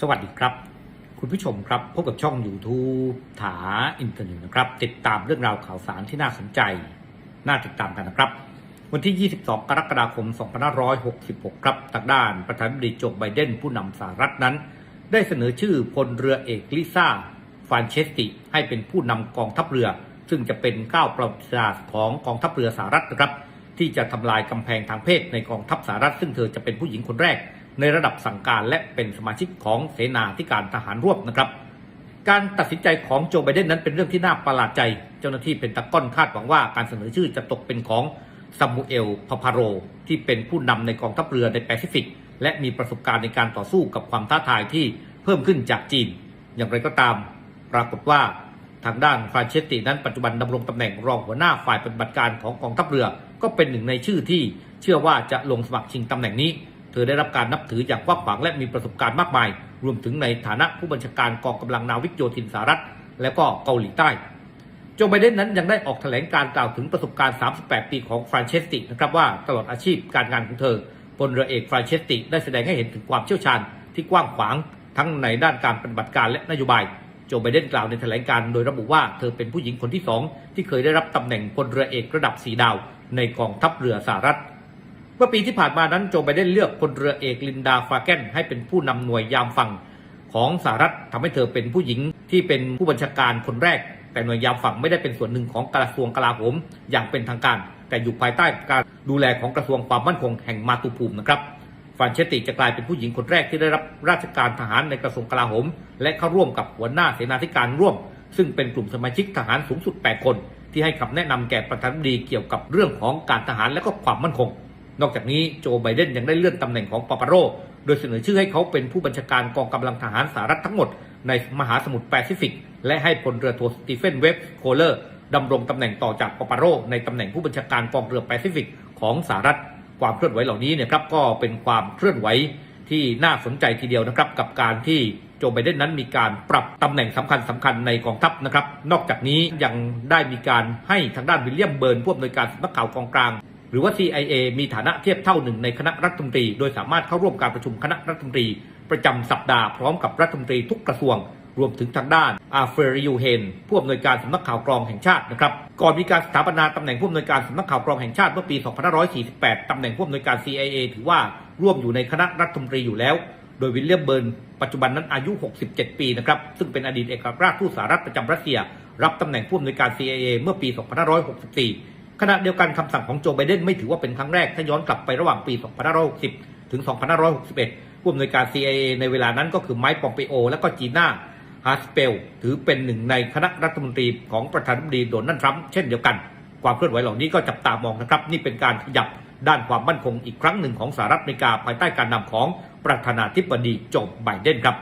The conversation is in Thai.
สวัสดีครับ คุณผู้ชมครับ พบกับช่อง YouTube ถาอินเทอร์เน็ตนะครับ ติดตามเรื่องราวข่าวสารที่น่าสนใจ น่าติดตามกันนะครับ วันที่ 22 กรกฎาคม 2566 ครับทางด้านประธานาธิบดีโจไบเดนผู้นำสหรัฐนั้น ได้เสนอชื่อพลเรือเอกลิซ่าฟานเชสติ ให้เป็นผู้นำกองทัพเรือ ซึ่งจะเป็นก้าวประวัติศาสตร์ของกองทัพเรือสหรัฐนะครับ ที่จะทำลายกำแพงทางเพศในกองทัพสหรัฐ ซึ่งเธอจะเป็นผู้หญิงคนแรก ในระดับสั่งการและเป็นสมาชิกของเสนาธิการทหารร่วมนะครับ การตัดสินใจของโจไบเดนนั้นเป็นเรื่องที่น่าประหลาดใจ เจ้าหน้าที่เป็นตะก้อนคาดหวังว่าการเสนอชื่อจะตกเป็นของซามูเอลพาพาโร ที่เป็นผู้นำในกองทัพเรือในแปซิฟิก และมีประสบการณ์ในการต่อสู้กับความท้าทายที่เพิ่มขึ้นจากจีน อย่างไรก็ตาม ปรากฏว่าทางด้านฟรานเชสตินั้นปัจจุบันดำรงตำแหน่งรองหัวหน้าฝ่ายปฏิบัติการของกองทัพเรือ ก็เป็นหนึ่งในชื่อที่เชื่อว่าจะลงสมัครชิงตำแหน่งนี้ เธอได้รับการนับถืออย่างกว้างขวางและมีประสบการณ์มากมาย รวมถึงในฐานะผู้บัญชาการกองกำลังนาวิกโยธินสหรัฐ และก็เกาหลีใต้โจไบเดนนั้นยังได้ออกแถลงการกล่าวถึงประสบการณ์ 38 ปีของฟรานเชสตินะครับว่าตลอดอาชีพการงานของเธอพลเรือเอกฟรานเชสติได้แสดงให้เห็นถึงความเชี่ยวชาญที่กว้างขวางทั้งในด้านการปฏิบัติการและนโยบาย โจไบเดนกล่าวในแถลงการโดยระบุว่าเธอเป็นผู้หญิงคนที่สองที่เคยได้รับตำแหน่งพลเรือเอกระดับสีดาว ในกองทัพเรือสหรัฐ เมื่อปีที่ผ่านมานั้นโจไบเดนเลือกพลเรือเอกลินดาฟาแกนให้เป็นผู้นำหน่วยยามฝั่งของสหรัฐทำให้เธอเป็นผู้หญิงที่เป็นผู้บัญชาการคนแรก แต่หน่วยยามฝั่งไม่ได้เป็นส่วนหนึ่งของกระทรวงกลาโหมอย่างเป็นทางการ แต่อยู่ภายใต้การดูแลของกระทรวงความมั่นคงแห่งมาตุภูมินะครับฟานเชติจะกลายเป็นผู้หญิงคนแรกที่ได้รับราชการทหารในกระทรวงกลาโหม และเข้าร่วมกับหัวหน้าเสนาธิการร่วม ซึ่งเป็นกลุ่มสมาชิกทหารสูงสุด 8 คน ที่ให้คำแนะนำแก่ประธานาธิบดีเกี่ยวกับเรื่องของการทหารและก็ความมั่นคง นอกจากนี้โจไบเดนยังได้เลื่อนตำแหน่งของปาปาโร โดยเสนอชื่อให้เขาเป็นผู้บัญชาการกองกำลังทหารสหรัฐทั้งหมดในมหาสมุทรแปซิฟิก และให้พลเรือโทสตีเฟนเว็บโคเลอร์ดำรงตำแหน่งต่อจากปาปาโร ในตำแหน่งผู้บัญชาการกองเรือแปซิฟิกของสหรัฐ ความเคลื่อนไหวเหล่านี้เนี่ยครับก็เป็นความเคลื่อนไหวที่น่าสนใจทีเดียวนะครับกับการที่โจไบเดนนั้นมีการปรับตำแหน่งสำคัญสำคัญในกองทัพนะครับ นอกจากนี้ยังได้มีการให้ทางด้านวิลเลียมเบิร์นผู้อำนวยการสำนักข่าวกองกลาง รือว่า CIA มีฐานะเทียบเท่าหนึ่งในคณะรัฐมนตรี โดยสามารถเข้าร่วมการประชุมคณะรัฐมนตรี ประจำสัปดาห์พร้อมกับรัฐมนตรีทุกกระทรวง รวมถึงทางด้านอาเฟริยูเฮนผู้อำนวยการสำนักข่าวกรองแห่งชาตินะครับก่อนมีการสถาปนาตำแหน่งผู้อำนวยการสำนักข่าวกรองแห่งชาติเมื่อปี 2548 ตำแหน่งผู้อำนวยการ CIA ถือว่าร่วมอยู่ในคณะรัฐมนตรีอยู่แล้ว โดยวิลเลียมเบิร์นปัจจุบันนั้นอายุ 67 ปีนะครับซึ่งเป็นอดีตเอกอัครราชทูตสหรัฐประจำรัสเซีย รับตำแหน่งผู้อำนวยการ CIA เมื่อปี 2564 ขณะเดียวกันคำสั่งของโจไบเดนไม่ถือว่าเป็นครั้งแรก ถ้าย้อนกลับไประหว่างปี 2560 ถึง 2561 ผู้อำนวยการ CIA ในเวลานั้นก็คือไมค์ปอมเปโอ และก็จีน่าฮาสเปล ถือเป็นหนึ่งในคณะรัฐมนตรีของประธานาธิบดีโดนัลด์ทรัมป์เช่นเดียวกัน ความเคลื่อนไหวเหล่านี้ก็จับตามองนะครับ นี่เป็นการขยับด้านความมั่นคงอีกครั้งหนึ่งของสหรัฐอเมริกาภายใต้การนำของประธานาธิบดีโจไบเดนครับ